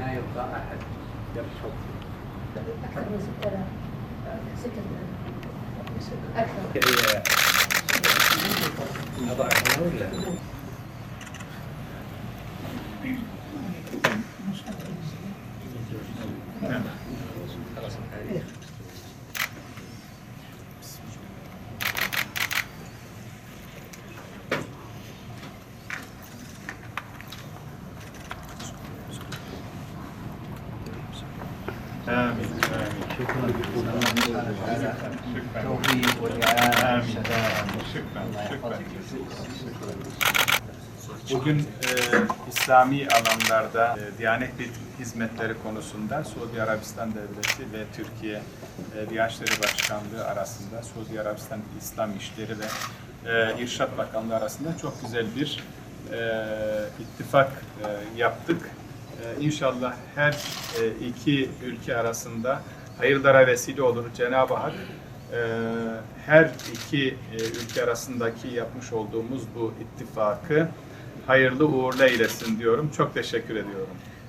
لا يبقى أحد يبحث أكثر من 6000 6000 أكثر. نضع هنا ولا؟ نعم. خلاص آمين شكرا شكرا التوفيق والإعانة آمين. والسداد شكرا الله شكرا يحفظك Bugün e, İslami alanlarda e, Diyanet hizmetleri konusunda Suudi Arabistan Devleti ve Türkiye e, Diyanet İşleri Başkanlığı arasında Suudi Arabistan İslam İşleri ve e, İrşad Bakanlığı arasında çok güzel bir e, ittifak e, yaptık. E, İnşallah her e, iki ülke arasında hayırlara vesile olur. Cenab-ı Hak e, her iki e, ülke arasındaki yapmış olduğumuz bu ittifakı hayırlı uğurlu eylesin diyorum. Çok teşekkür ediyorum.